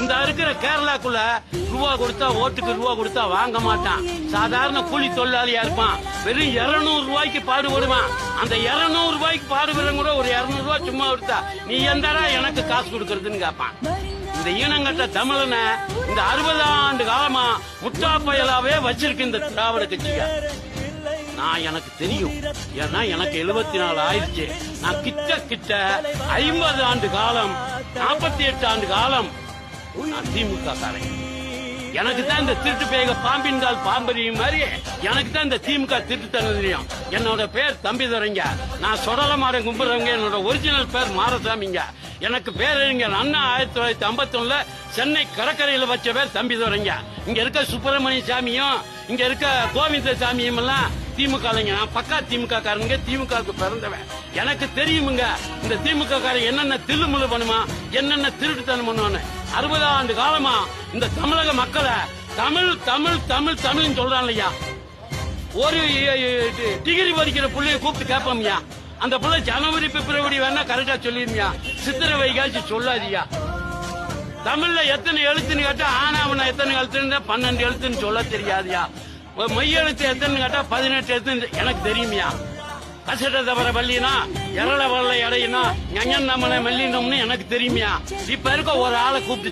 இந்த இருக்கிற கேரளாக்குள்ள ரூபா கொடுத்தா ஓட்டுக்கு ரூபா கொடுத்தா வாங்க மாட்டான். சாதாரண கூலி தொழிலாளியா இருப்பான். வெறும் 200 ரூபாய்க்கு பாடுபடுவான் அந்த 200 ரூபாய்க்கு பாடுபடுறவங்க கூட ஒரு 200 ரூபாய் சும்மா கொடுத்தா நீ எந்தடா எனக்கு காசு கொடுக்கறதுன்னு கேட்பான் இந்த ஈனங்கட்ட தமிழனை இந்த அறுபது ஆண்டு காலமா முட்டா பயலாவே வச்சிருக்கு இந்த திராவிட கட்சிங்க நான் எனக்கு தெரியும். ஏன்னா எனக்கு எழுபத்தி நாலு ஆயிடுச்சு. நான் கிட்ட கிட்ட ஐம்பது ஆண்டு காலம் நாற்பத்தி எட்டு ஆண்டு காலம் நான் திமுக காரன் எனக்கு தான் இந்த திருட்டு பேக பாம்பின் கால் பாம்பரியும் மாதிரி எனக்கு தான் இந்த திமுக திருட்டு தனதுலையும். என்னோட பேர் தம்பிதுரைங்க. நான் சொடல மாறன் கும்பிடுறவங்க என்னோட ஒரிஜினல் பேர் மாரசாமிங்க. எனக்கு பேரறிஞர் அண்ணா ஆயிரத்தி தொள்ளாயிரத்தி ஐம்பத்தி சென்னை கடற்கரையில வச்ச பேர் தம்பிதுரைங்க. இங்க இருக்க சுப்பிரமணிய சாமியும் இங்க இருக்க கோவிந்த சாமியும் எல்லாம் திமுக நான் பக்கா திமுக காரங்க திமுக பிறந்தவன். எனக்கு தெரியுமுங்க இந்த திமுக காரன் என்னென்ன தில்லுமுள்ளு பண்ணுமா என்னென்ன திருட்டுத்தனம் பண்ணுவான்னு. அறுபது ஆண்டு காலமா இந்த தமிழக மக்களை தமிழ் தமிழ் தமிழ் தமிழ் சொல்றான் இல்லையா ஒரு டிகிரி படிக்கிற புள்ளைய கூப்பிட்டு கேட்போம்யா அந்த புள்ள ஜனவரி பிப்ரவரி வேணா கரெக்டா சொல்லிருமியா சித்திரை வைகாசி சொல்லாதியா தமிழ்ல எத்தனை எழுத்துன்னு கேட்டா ஆனாவன எத்தனை எழுத்துன்னு பன்னெண்டு எழுத்துன்னு சொல்ல தெரியாதியா மெய்யெழுத்து எழுத்து எத்தனை கேட்டா பதினெட்டு எழுத்து எனக்கு தெரியுமியா கசட தவிர வள்ளினா எரள வல்ல இடையினா ஞஞன் நம்மளை மல்லினோம்னு எனக்கு தெரியுமியா? இப்ப இருக்க ஒரு ஆளை கூப்பிட்டு